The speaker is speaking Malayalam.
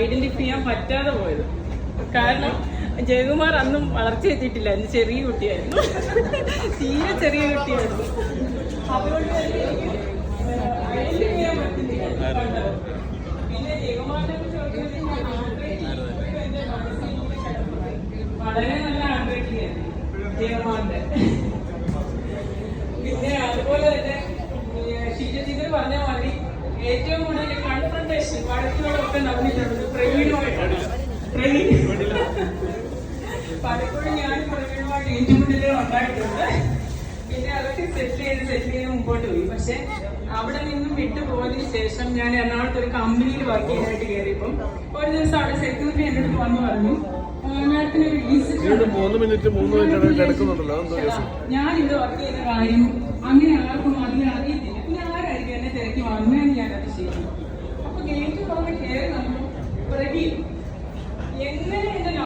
ഐഡന്റിഫൈ ചെയ്യാൻ പറ്റാതെ പോയത്. കാരണം ജയകുമാർ അന്നും വളർച്ച എത്തിയിട്ടില്ല. അന്ന് ചെറിയ കുട്ടിയായിരുന്നു. തീരെ ചെറിയ കുട്ടിയായിരുന്നു. പിന്നെ വളരെ നല്ല ജയകുമാറിന്റെ. പിന്നെ അതുപോലെ തന്നെ ടീച്ചർ പറഞ്ഞ മാതിരി ഏറ്റവും കൂടുതൽ വഴക്കുകളൊക്കെ നടന്നിട്ടുള്ളത് പ്രവീണുമായിട്ടാണ് പ്രവീൺ പലപ്പോഴും ഞാൻ പ്രവീണുമായിട്ട് ഏറ്റുമുട്ടലുകൾ ഉണ്ടായിട്ടുണ്ട്. പിന്നെ അതൊക്കെ സെറ്റ് ചെയ്ത് സെറ്റ് ചെയ്ത് മുമ്പോട്ട് പോയി. പക്ഷെ അവിടെ നിന്നും വിട്ടു പോയതിനു ശേഷം ഞാൻ എറണാകുളത്ത് ഒരു കമ്പനിയിൽ വർക്ക് ചെയ്യാനായിട്ട് കയറിയപ്പം ഒരു ദിവസം അവിടെ സെക്യൂരിറ്റി എന്റെ അടുത്ത് വന്ന് പറഞ്ഞു ഇത് ഞാൻ ഇവിടെ വർക്ക് ചെയ്യുന്ന കാര്യം അങ്ങനെ pandemia.